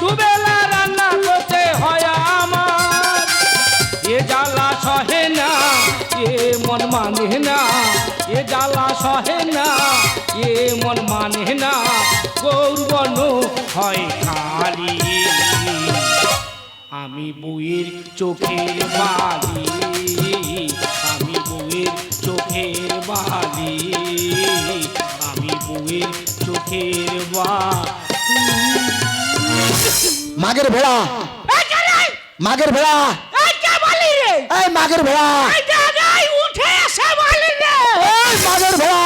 দুবেলা রান্না করতে হয় আমার। এ জ্বালা সহে না, এ মন মানে না, এ জ্বালা সহে না, এ মন মানে না গৌরবন হয় খালি। আমি বউয়ের চোখের বালি, আমি বউয়ের চোখের বালি, আমি বউয়ের চোখের বালি। মাগের ভেড়া? মাগের ভেড়া। এই কে বলি রে? এই মাগের ভেড়া। উঠে এসে বলি রে। এই মাগের ভেড়া।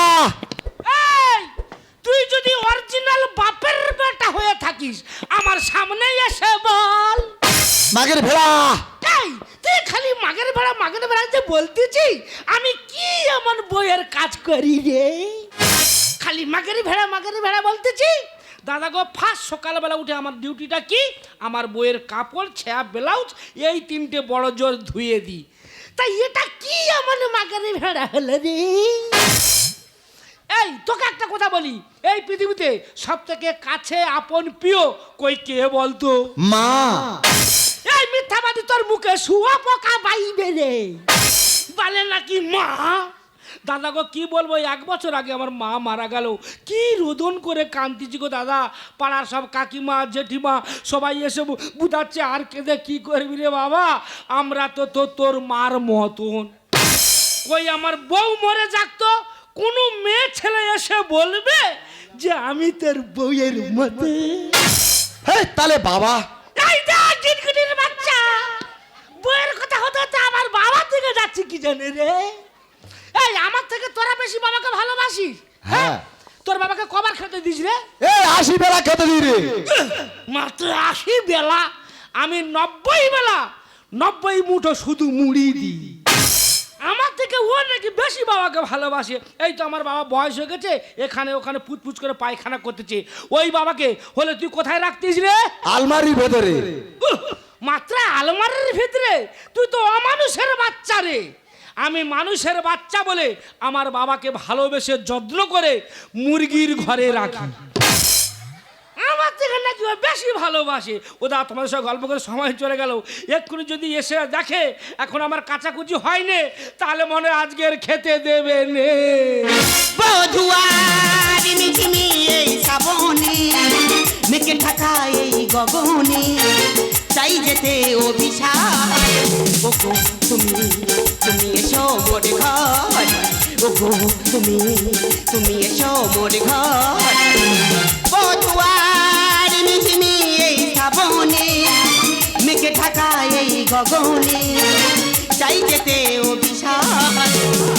তুই যদি অরিজিনাল বাপের বেটা হয়ে থাকিস আমার সামনে এসে বল। মাগের ভেড়া। তুই খালি মাগের বেড়া মাগের বেড়া যে বলতেছি আমি কি এমন বইয়ের কাজ করি রে? খালি মাগের ভেড়া মাগের ভেড়া বলতেছি? দাদা গো ফার্স্ট সকালবেলা উঠে আমার ডিউটিটা কি? আমার বইয়ের কাপড় ছেয়া ব্লাউজ এই তিনটে বড় জোর ধুয়ে দিই। তাই এটা কি এমন মাগের ভেড়া হলো রে? এই তোকে একটা কথা বলি। এই পৃথিবীতে সব থেকে কাছে আপন প্রিয় কই কে বলতো? মা। এই মিথ্যাবাদী তোর মুখে শুয়া পোকা বাইবে রে। বলে নাকি মা? দাদা গো কি বলব? এক বছর আগে আমার মা মারা গেল। কি রোদন করে কান্দিছি গো দাদা। পাড়ার সব কাকিমা জেঠিমা সবাই এসে বুঝাচ্ছে আর কেঁদে কি করবি রে বাবা? আমরা তো তো তোর মার মতন। কই আমার বউ মরে যাক তো। কোনো মেয়ে ছেলে এসে বলবে যে আমি তোর বউয়ের মতো হে তাহলে বাবা। এই দেখ গিটগিটির বাচ্চা। বউয়ের কথা হতে হতে আমার বাবার দিকে যাচ্ছে কি জানে রে? এই আমার থেকে তোরা বেশি বাবাকে ভালোবাসিস? হ্যাঁ। তোর বাবাকে কবার খেতে দিস রে? এই আশি বেলা খেতে দিই রে। মাত্র আশি বেলা? আমি নব্বই বেলা? নব্বই মুঠো শুধু মুড়ি দিই। আমার থেকে ও নাকি বেশি বাবাকে ভালোবাসে। এই তো আমার বাবা বয়স হয়ে গেছে এখানে ওখানে পুচপুচ করে পায়খানা করতেছে। ওই বাবাকে হলে তুই কোথায় রাখতিস রে? আলমারির ভেতরে। মাত্র আলমারির ভিতরে? তুই তো অমানুষের বাচ্চা রে। আমি মানুষের বাচ্চা বলে আমার বাবাকে ভালোবেসে যত্ন করে মুরগির ঘরে রাখি। আমার থেকে নাকি ও বেশি ভালোবাসে। ওদা, তোমাদের সঙ্গে গল্প করে সময় চলে গেল। এক্ষুনি যদি এসে দেখে এখন আমার কাচাকুচি হয়নি, তাহলে মনে আজকের খেতে দেবে নে। মেকে থাকা এই গগনে, চাই যেতে অভিশাপ তুমি তুমি এসো মোর ঘর ওগো তুমি তুমি এসো মোর ঘর বধুয়ারি মিঝিমি এই শ্রাবণে মেকে থাকা এই গগনে চাই যেতে অভিশাপ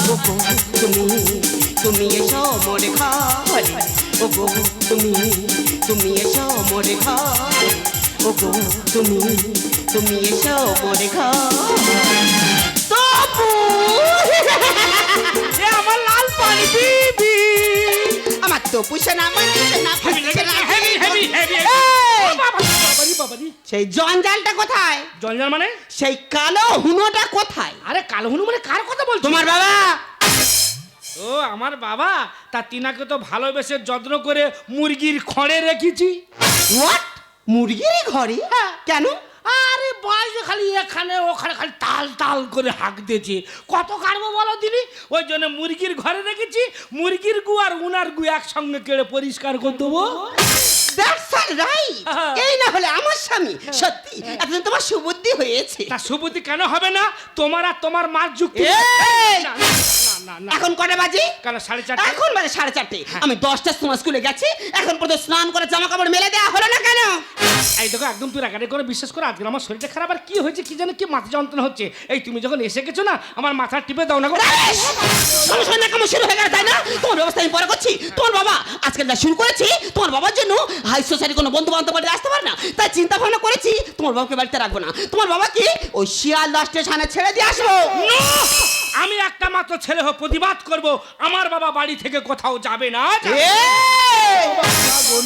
ওগো তুমি তুমি এসো মোর ঘর ওগো তুমি তুমি এসো, মোর ঘর। ওগো তুমি তুমি এসো মোর ঘর এ আমার লাল পানি বিবি আমার তো পুষে না হেভি হেভি হেভি সেই জঞ্জালটা কোথায় জঞ্জাল মানে সেই কালো হুনোটা কোথায় আরে কালো হনু মানে কার কথা বলছো তোমার বাবা ও আমার বাবা তা তিনাকে তো ভালোবেসে যত্ন করে মুরগির খড়ে রেখেছি। হোয়াট মুরগির ঘরে? হ্যাঁ। কেন? আরে বয়সে খালি এখানে ওখানে খালি তাল তাল করে হাঁক দিয়েছে। কত কাটবো বলো দিদি ওই জন্য মুরগির ঘরে রেখেছি মুরগির গু আর উনার গু একসঙ্গে কেড়ে পরিষ্কার করে দেবো। রাইট হ্যাঁ। এই না হলে আমার স্বামী সত্যি এতদিন তোমার সুবুদ্ধি হয়েছে। তা সুবুদ্ধি কেন হবে না? তোমার আর তোমার মার যুক্তি। এখন কটা বাজে? কেন সাড়ে চারটে। এখন বাজে সাড়ে চারটে। আমি দশটার সময় স্কুলে গেছি এখন পর্যন্ত স্নান করে জামা কাপড় মেলে দেওয়া হলো না কেন? এই দেখো একদম তুই রাগারে করে বিশ্বাস করে আজকে আমার শরীরটা খারাপ আর কি হয়েছে কি জানি কি মাথা যন্ত্রণা হচ্ছে। এই তুমি যখন এসে গেছো না আমার মাথা টিপে দাও না গো। সমস্যা না কেমন শুরু হয়ে গেল তাই না? তোমার ব্যবস্থা আমি পরে করছি। তোমার বাবা আজকে যা শুরু করেছি তোমার বাবার জন্য হাই সোসাইটি কোনো বন্ধু বান্ধব বাড়িতে আসতে পারে না। তাই চিন্তা ভাবনা করেছি তোমার বাবাকে বাড়িতে রাখব না। তোমার বাবাকে ওই শিয়ালদা স্টেশনে ছেড়ে দিয়ে আসব! আমি একটা মাত্র ছেলে হোক প্রতিবাদ করব আমার বাবা বাড়ি থেকে কোথাও যাবে না!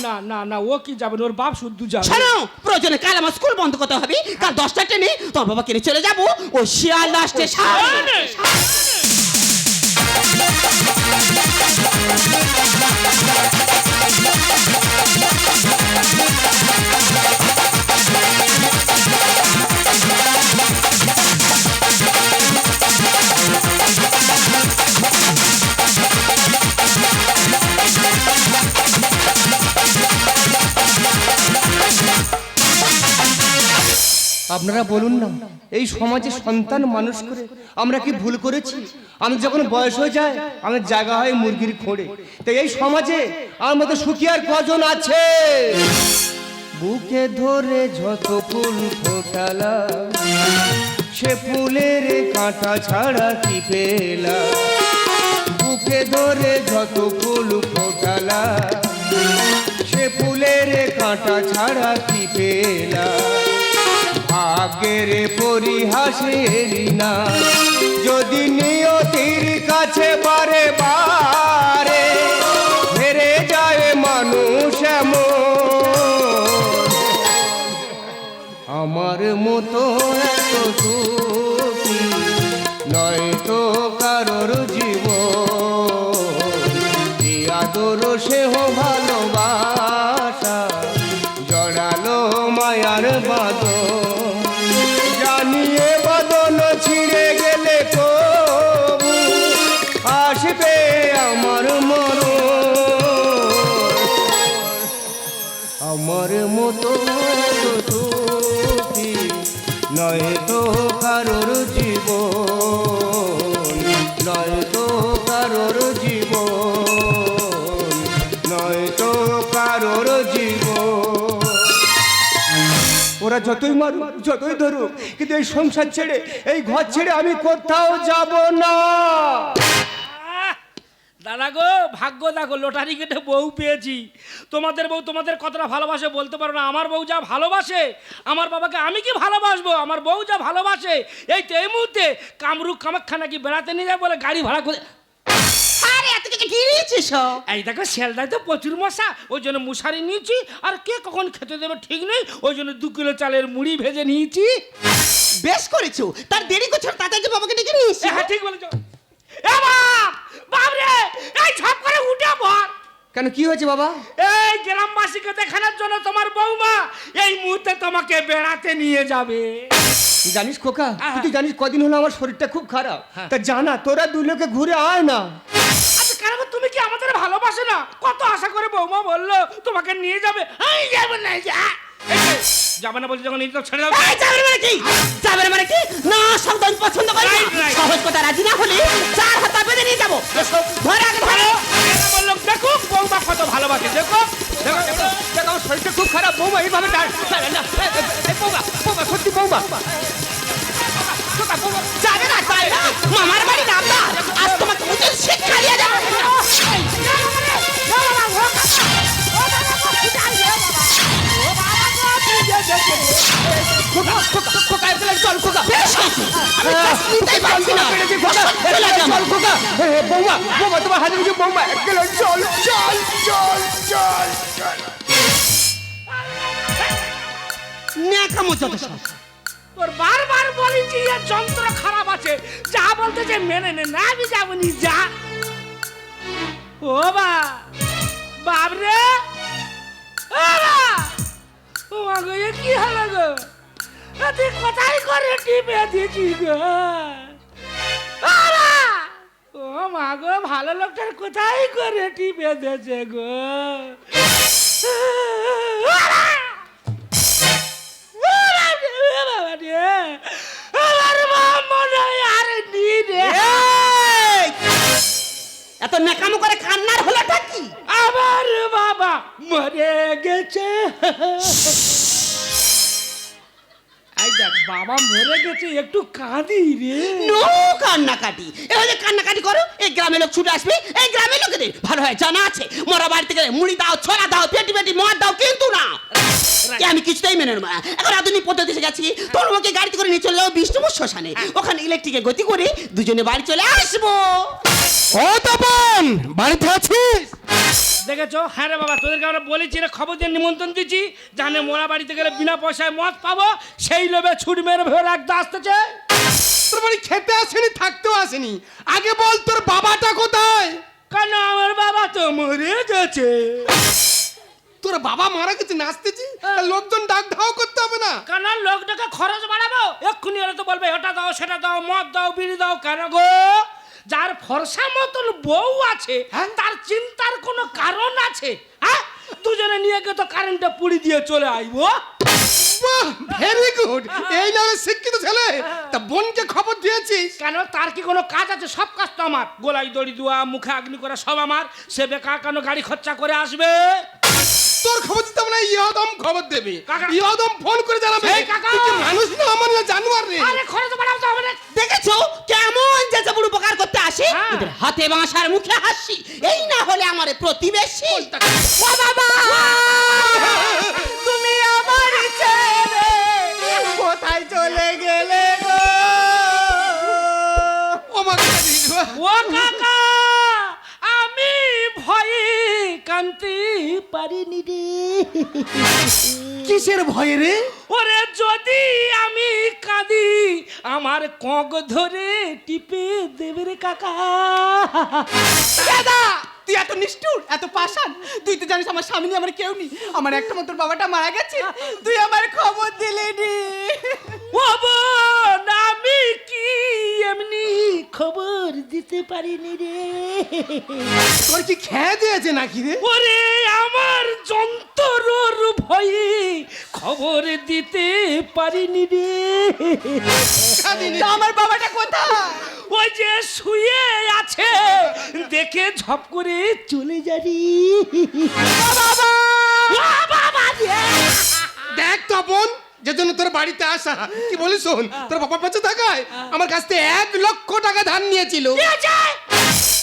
না। না না ও কি যাবে না, ওর বাপ শুদ্ধ যাবে। শোনো প্রয়োজনে কাল আমার স্কুল বন্ধ করতে হবে। কাল দশটা ট্রেনে তোর বাবা কিনে চলে যাব? শিয়াল শিয়ালদা স্টেশন আপনারা বলুন না, এই সমাজে সন্তান মানুষ করে আমরা কি ভুল করেছি? আমি যখন বয়স হয়ে যায়, আমার জায়গা হয় মুরগির খোঁড়ে। তো এই সমাজে আমার মতো সুখী আর কজন আছে? বুকে ধরে যত ফুল ফোটালা, সে ফুলের কাঁটা ছাড়া কি পেলা? বুকে ধরে যত ফুল ফোটালা, সে ফুলের কাঁটা ছাড়া কি পেলা? ভাগ্যের পরিহাসের না। যদি নিয়তির কাছে বারে বারে, হেরে যায় মানুষ আমার মতো এত সুখী নয় তো কারোর মতো সুখী নয় তো কারোর জীব নয় তো কারোর জীব নয় তো কারোর জীব ওরা যতই মারুক যতই ধরুক, কিন্তু এই সংসার ছেড়ে, এই ঘর ছেড়ে আমি কোথাও যাব না! দাদা গো, ভাগ্য দেখো, লটারি কেটে বউ পেয়েছি তোমাদের বউ তোমাদের কতটা ভালোবাসে বলতে পারো না আমার বউ যা ভালোবাসে আমার বাবাকে আমি কি ভালোবাসবো? আমার বউ যা ভালোবাসে এই তো এই মুহূর্তে কামরুক কামাখ্যা নাকি বেড়াতে নিয়ে যায় বলে গাড়ি ভাড়া করে? এই দেখো শিয়ালদায় তো প্রচুর মশা ওই জন্য মশারি নিয়েছি আর কে কখন খেতে দেবে ঠিক নেই ওই জন্য দু কিলো চালের মুড়ি ভেজে নিয়েছি। বেশ করেছ তার দেরি করছ তাড়াতাড়ি যে বাবাকে ডেকে নিয়ে এ, হ্যাঁ ঠিক বলেছ। এ বাপ বাপ রে এই ঝপ করে উঠে পড়। কেন কি হয়েছে বাবা? এই গ্রামবাসীকে দেখানোর জন্য তোমার বৌমা এই মুহূর্তে তোমাকে বেড়াতে নিয়ে যাবে। জানিস খোকা? তুই জানিস কদিন হলো আমার শরীরটা খুব খারাপ। হ্যাঁ। তা জানা তোরা দুই লোকে ঘুরে আয় না। আচ্ছা কেন গো, তুমি কি আমাদের ভালোবাসো না? কত আশা করে বৌমা বলল তোমাকে নিয়ে যাবে। এই যাবে না যা যাবে না বলছি যখন নিজে ছেড়ে দাও। এই, যাবে মানে কি? যাবে না মানে কি? না শব্দ আমি পছন্দ করি. সহজ কথা রাজি না হলে চার হাতা বেঁধে নিয়ে যাব। ধরে আগে ধরো। এরা বলল দেখো বৌমা কত ভালোবাসে দেখো। দেখো দেখো আমার শরীরটা খুব খারাপ। বৌমা এইভাবে বৌমা বৌমা সত্যি বৌমা। যাবে না তাই না? মামার বাড়ি নামলা আজ তোমাকে উচিত শিক্ষা দিয়ে যাব খোকা খোকা খোকা চল খোকা বেশ। আমি নিতেই পারছি না। বৌমা বৌমা তোমার হাতে কিছু বৌমা। এখানে চল চল চল চল চল। ন্যাকামো যত সব। তোর বারবার বলেছি এর যন্ত্র খারাপ আছে। যা বলতে যে মেনে নে না আমি যাবনি যা। ও বা বাবরে। ও মা গো এ কি হলো গো? তুই কোথায় করে টিপে দিয়েছি গো? ও বা! ও মা গো ভালো লোকটার কোথায় করে টি বেঁধেছে গো মরে গেছে একটু কাঁদি রে। নো কান্নাকাটি। যে কান্নাকাটি করো এই গ্রামের লোক ছুটে আসবে এই গ্রামের লোকেদের ভালো হয় জানা আছে। মরা বাড়িতে গেলে মুড়ি দাও ছড়া দাও পেটি পেটি মদ দাও কিন্তু না। আমি কিছুতেই মেনে নেব না। এখন আধুনিক পদ্ধতি এসে গেছি। তোর ওকে গাড়িতে করে নিয়ে চলে যাব বিষ্ণুপুর শ্মশানে ওখানে ইলেকট্রিকে গতি করে দুজনে বাড়ি চলে আসব। ও তপন বাড়িতে আছিস? দেখেছ? হ্যাঁ রে বাবা তোদেরকে আমরা বলেছি রে খবর দিয়ে নিমন্ত্রণ দিচ্ছি। জানে মোরা বাড়িতে গেলে বিনা পয়সায় মদ পাবো সেই লোভে ছুট মেরে ভেবে একদম আসতেছে। তোর বাড়ি খেতে আসেনি থাকতেও আসেনি। আগে বল তোর বাবাটা কোথায়? কেন আমার বাবা তো মরে গেছে? তোর বাবা মারা গেছে নাচতেছি? লোকজন ডাক ধাও করতে হবে না। কেন লোকটাকে খরচ বাড়াবো? এক্ষুনি এলে তো বলবে এটা দাও সেটা দাও মদ দাও বিড়ি দাও কেন গো? যার ফর্সা মতন বউ আছে তার চিন্তার কোনো কারণ আছে হ্যাঁ? দুজনে নিয়ে গিয়ে তো কারেন্টটা পুড়ি দিয়ে চলে আইবো। ভেরি গুড এই নামে শিক্ষিত ছেলে। তা বোনকে খবর দিয়েছিস? কেন? তার কি কোনো কাজ আছে? সব কাজ তো আমার। গোলাই দড়ি দেওয়া মুখে আগ্নি করা সব আমার। সে বেকার কেন গাড়ি খরচা করে আসবে? তোর খবর দিতে মানে ইয়দম খবর দেবে। ইয়দম ফোন করে জানাবে। এই কাকা। তুই কি মানুষ না আমার না জানোয়ার রে। আরে খরচ বাড়াও তো হবে না। দেখেছ? কেমন যে বুড়ো উপকার করতে আসে। হ্যাঁ। এদের হাতে বাঁশার মুখে হাসি এই না হলে আমার প্রতিবেশী। ও বাবা! তুমি আমার ছেড়ে কোথায় চলে গেলে গো? ও মা। ও কাকা আমি ভয়ে কানতে পারিনি রে। কিসের ভয় রে? ওরে যদি আমি কাঁদি আমার কক ধরে টিপে দেবে রে কাকা। দাদা! তুই এত নিষ্ঠুর এত পাষাণ। তুই তো জানিস আমার স্বামী আমার কেউ নেই। আমার একটা মাত্র বাবাটা মারা গেছে। তুই আমার খবর দিলে নি। ও আমি কি এমনি খবর দিতে পারিনি রে? তোর কি খেয়ে দিয়েছে নাকি রে? ওরে আমার যন্ত্রর ভয়ে খবর দিতে পারিনি রে। তা আমার বাবাটা কোথায়? ওই যে শুয়ে আছে দেখে ঝপ করে চলে যারি বাবা বাবা রে! দেখ তপন যে জন্য তোর বাড়িতে আসা কি বলিস শোন তোর বাবা বেঁচে থাকায় আমার কাছ থেকে এক লক্ষ টাকা ধার নিয়েছিল।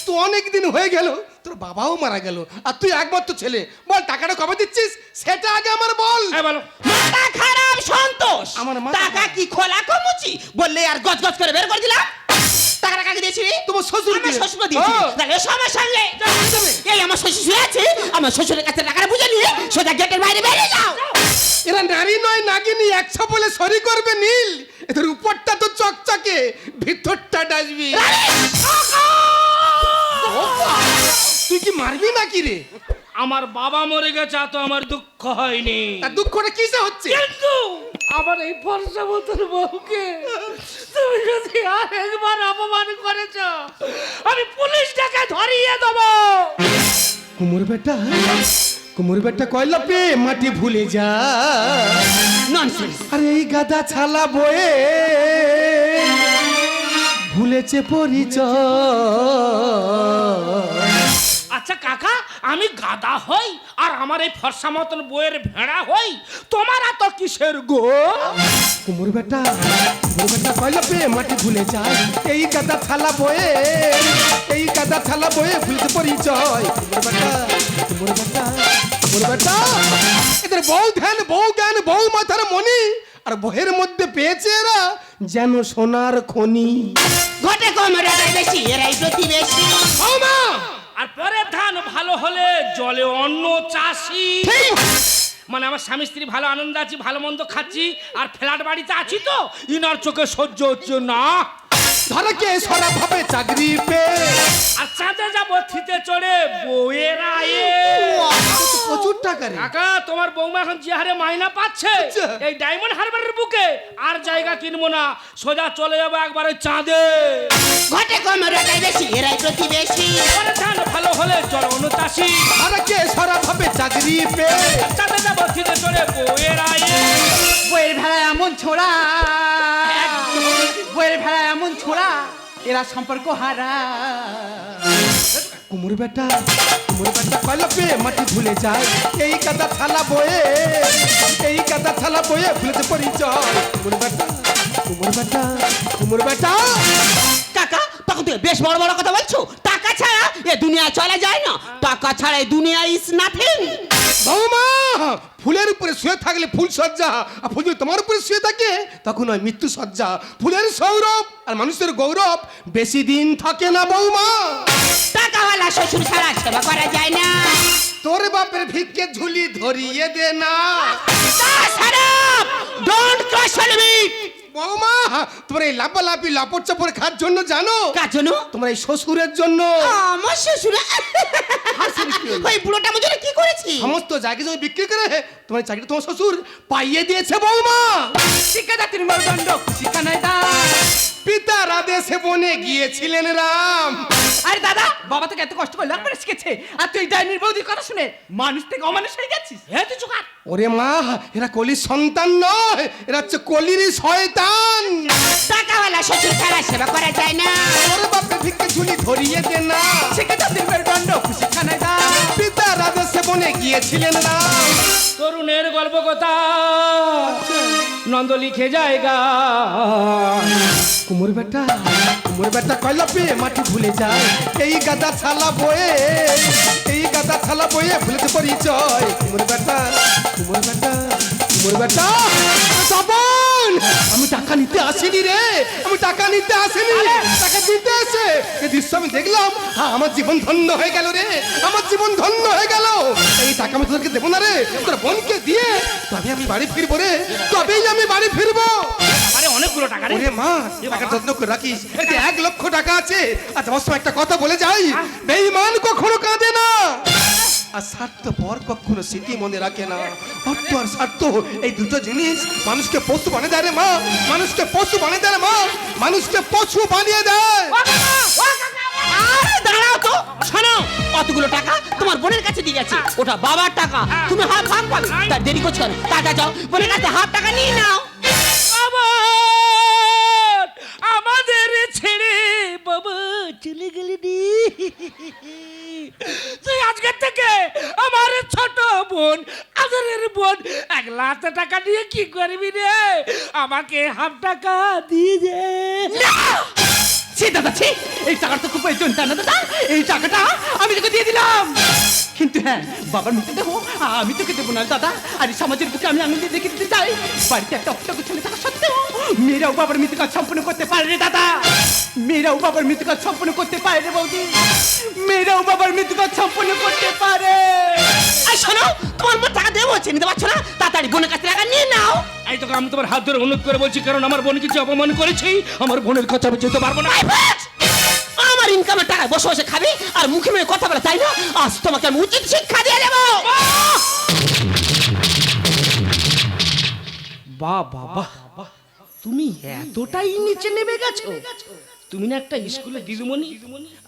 তো অনেক দিন হয়ে গেল তোর বাবাও মারা গেল আর তুই একমাত্র ছেলে। বল টাকাটা কবে দিচ্ছিস? সেটা আগে আমার বল। হ্যাঁ বলো। মাথা খারাপ সন্তোষ। আমার টাকা কি খোলা কমুচি? বললে আর গজ গজ করে বের করে দিলাম। টাকাটা কাকে দিয়েছিলি? তোমার শ্বশুর আমার শ্বশুর দিয়েছি। তাহলে এসো আমার সঙ্গে। এই আমার শ্বশুর শুয়ে আছে। আমার শ্বশুরের কাছে টাকাটা বুঝে নিয়ে সোজা গেটের বাইরে বেরিয়ে যাও। এরা নারী নয় নাগিনী একশো বলে সরি করবে নীল। এদের উপরটা তো চকচকে ভিতরটা ডাসবি। তুই কি মারবি নাকি রে? আমার বাবা মরে গেছে তো আমার দুঃখ হয়নি। তার দুঃখটা কিসে হচ্ছে? কিন্তু আমার এই ফর্সা মতন বউকে তুমি যদি আর একবার অপমান করেছ আমি পুলিশ ডাকে ধরিয়ে দেবো। কুমোর বেটা কুমোর বেটা কয়লা পে মাটি ভুলে যা। ননসেন্স আরে এই গাদা ছালা বয়ে ভুলেছে পরিচয়। আচ্ছা কাকা আমি গাদা হই আর আমার এই ফর্সা মতন বইয়ের ভেড়া হই তোমার এত কিসের গো? কুমুর বেটা কুমোর বেটা কয়লা পে মাটি ভুলে যায়। এই গাদা থালা বয়ে এই গাদা থালা বয়ে ভুলেছে পরিচয় কুমোর বেটা কুমোর বেটা কুমোর বেটা এদের বউ ধ্যান বউ জ্ঞান বউ মাথার মনি আর বহের মধ্যে পেয়েছে এরা যেন সোনার খনি। ঘটে কম রেটাই বেশি এরাই প্রতিবেশী। আর পরে ধান ভালো হলে জলে অন্য চাষি। মানে আমার স্বামী স্ত্রী ভালো আনন্দ আছি ভালো মন্দ খাচ্ছি আর ফ্ল্যাট বাড়িতে আছি তো ইনার চোখে সহ্য হচ্ছে না। ধরকে সরা ভাবে চাকরি পে। আর চাঁদে যাব থিতে চড়ে বউয়ের আয়ে। প্রচুর টাকা রে। কাকা তোমার বৌমা এখন যে হারে মাইনা পাচ্ছে আচ্ছা। এই ডায়মন্ড হারবারের বুকে আর জায়গা কিনবো না সোজা চলে যাব একবারে চাঁদে। ঘটে কম রেটাই বেশি এরাই প্রতিবেশী। পরে ধান ভালো হলে চল অনুতাসী ধরকে সরা ভাবে চাকরি পেয়ে চাঁদে যাব থিতে চড়ে বউয়ের আয়ে। বইয়ের ভেড়া এমন ছোড়া। বইয়ের ভেড়া এমন ছোড়া এরা সম্পর্ক হারা। কুমুর বেটা কুমুর বেটা কয়লা পেয়ে মাটি ভুলে যায়। এই কাদা থালা বয়ে এই কাদা থালা বয়ে ভুলেছে পরিচয়। কুমুর বেটা কুমুর বেটা কুমুর বেটা। কাকা তখন তুমি বেশ বড় বড় কথা বলছো। টাকা ছাড়া এ দুনিয়া চলা যায় না। টাকা ছাড়া এই দুনিয়া ইজ নাথিং বৌমা ফুলের উপরে শুয়ে থাকলে ফুল সজ্জা আর ফুল যদি তোমার উপরে শুয়ে থাকে তখন হয় মৃত্যু সজ্জা। ফুলের সৌরভ আর মানুষের গৌরব বেশি দিন থাকে না বৌমা টাকাওয়ালা শ্বশুর ছাড়া সেবা করা যায় না। তোর বাপের ভিক্ষে ঝুলি ধরিয়ে দে না। ডোন্ট কোয়েশ্চন মি বৌমা তোমার এই লাপালাপি লাপড় চাপড় জন্য জানো? কার জন্য? তোমার এই শ্বশুরের জন্য। আমার শ্বশুর ওই বুড়োটা আমার জন্য কি করেছি সমস্ত জায়গা জমি বিক্রি করে তোমার চাকরি তোমার শ্বশুর পাইয়ে দিয়েছে বৌমা। শিক্ষা জাতির মেরুদণ্ড শিক্ষা দাস পিতার আদেশে বনে গিয়েছিলেন রাম। আরে দাদা বাবা তোকে এত কষ্ট করে লেখাপড়া শিখেছে। আর তুই ডাইনির বৌদির কথা শুনে মানুষ থেকে অমানুষ হয়ে গেছিস? হে তুই চুকার ওরে মা এরা কলির সন্তান নয় এরা হচ্ছে কলিরই শয়তান। টাকাওয়ালা শ্বশুর ছাড়া সেবা করা যায় না। ওরে বাপে ভিক্ষে ঝুলি ধরিয়ে দে না। শিখেছে দিনের দণ্ড খুশি খানায় দা পিতার আদেশে বনে গিয়েছিলেন রাম। তরুণের গল্প কথা। নন্দ লিখে জায়গা। কুমোর বেটা কুমোর বেটা কয়লা পেয়ে মাটি ভুলে যায়। এই গাদা ছালা বয়ে, এই গাদা ছালা বয়ে ভুলেতে পরিচয়। কুমোর বেটা কুমোর বেটা কুমোর বেটা তপন আমি টাকা নিতে আসিনি রে। আমি টাকা নিতে আসিনি। টাকা দিতে আসে এই দৃশ্য আমি দেখলাম। হ্যাঁ, আমার জীবন ধন্য হয়ে গেল রে। আমার জীবন ধন্য হয়ে গেল। এই টাকা আমি তোদেরকে দেবো না রে। তোর বোনকে দিয়ে তবে আমি বাড়ি ফিরবো রে। তবেই আমি বাড়ি ফিরবো। আরে অনেকগুলো টাকা রে। মা টাকা যত্ন করে রাখিস। এতে এক লক্ষ টাকা আছে। আচ্ছা অবশ্য একটা কথা বলে যাই। বেঈমান কখনো কাঁদে না। আর স্বার্থ পর কখনো স্মৃতি মনে রাখে না। অর্থ আর স্বার্থ এই দুটো জিনিস মানুষকে পশু বানিয়ে দেয় রে মা। মানুষকে পশু বানিয়ে দেয় রে মা। মানুষকে পশু বানিয়ে দেয়। দাঁড়াও তো। শোনো অতগুলো টাকা তোমার বোনের কাছে দিয়ে গেছে? ওটা বাবার টাকা। তুমি হাফ হাফ পাবে। তার দেরি করছ টাকা যাও। বোনের কাছে হাফ টাকা নিয়ে নাও। আবার আমাদের ছেড়ে বাবা চলে গেলি নি। তুই আজকের থেকে আমার ছোট বোন, আদরের বোন, এক লাখ টাকা দিয়ে কি করবি রে? আমাকে হাফ টাকা দিয়ে দে। ছি দাদা, ছি! এই টাকাটা তো খুব প্রয়োজন না দাদা? এই টাকাটা আমি তোকে দিয়ে দিলাম। কিন্তু হ্যাঁ বাবার মৃত্যু দেবো আমি তোকে দেবো না দাদা। আর এই সমাজের বুকে আমি আঙুল দিয়ে দেখে দিতে চাই। বাড়িতে একটা অপটাক ছেলে থাকা সত্ত্বেও মেয়েরাও বাবার মৃত্যু কাজ সম্পন্ন করতে পারে রে দাদা। মেয়েরাও বাবার মৃত্যু কাজ সম্পন্ন করতে পারে রে বৌদি। মেয়েরাও বাবার মৃত্যু কাজ সম্পন্ন করতে পারে। আর শোনো তোমার বোন টাকা দেবো হচ্ছে নিতে পারছ না তাড়াতাড়ি বোনের কাছে টাকা নিয়ে নাও। এই তোকে আমি তোমার হাত ধরে অনুরোধ করে বলছি কারণ আমার বোন কিছু অপমান করেছি। আমার বোনের কথা আমি যেতে পারব না! আমার ইনকামের টাকায় বসে বসে খাবি আর মুখে মুখে কথা বলে, তাই না? আজ তোমাকে আমি উচিত শিক্ষা দিয়ে দেবো। বা বাবা তুমি এতটাই নিচে নেমে গেছো। তুমি না একটা স্কুলে দিদিমণি?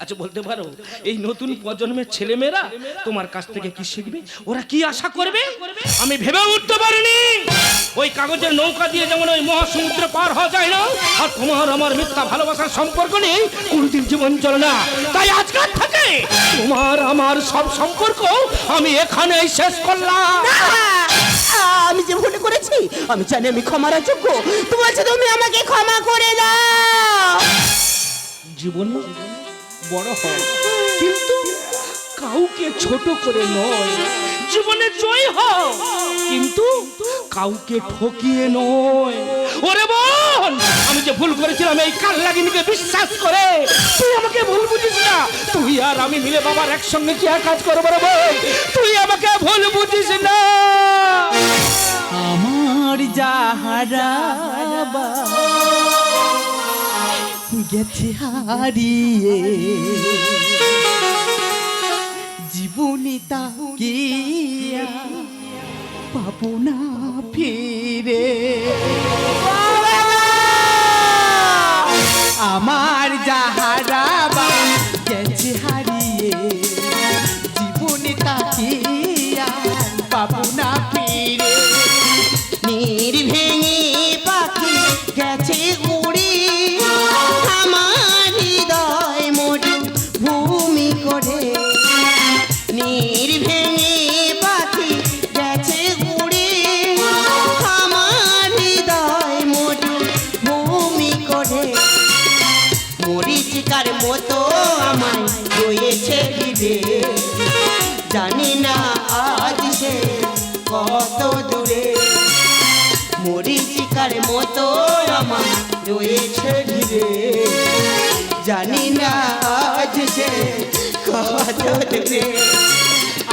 আচ্ছা বলতে পারো, এই নতুন প্রজন্মের ছেলেমেয়েরা তোমার কাছ থেকে কি শিখবে? ওরা কি আশা করবে? আমি ভেবে উঠতে পারিনি। ওই কাগজের নৌকা দিয়ে যেমন ওই মহাসমুদ্র পার হওয়া যায় না, আর তোমার আমার মিথ্যা ভালোবাসার সম্পর্ক নেই, কোনদিন জীবন চলে না। তাই আজকাল থেকে তোমার আমার সব সম্পর্ক আমি এখানেই শেষ করলাম। আমি যে ভুল করেছি, আমি জানি আমি ক্ষমার যোগ্য। তুমি বলছো তুমি আমাকে ক্ষমা করে দাও। জীবনে বড় হয়। কিন্তু কাউকে ছোট করে নয়, জীবনে জয় হও। কিন্তু কাউকে ঠকিয়ে নয়। ওরে বোন, আমি যে ভুল করেছিলাম, এই কাল লাগিনিকে বিশ্বাস করে, তুই আমাকে ভুল বুঝিস না। তুই আর আমি মিলে বাবার একসঙ্গে কি আর কাজ করব রে বোন? তুই আমাকে ভুল বুঝিস না। আমার যাহারা গেছে হারিয়ে। জীবনী তাকে পাবো না ফিরে। আমার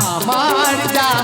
আমার যাহারা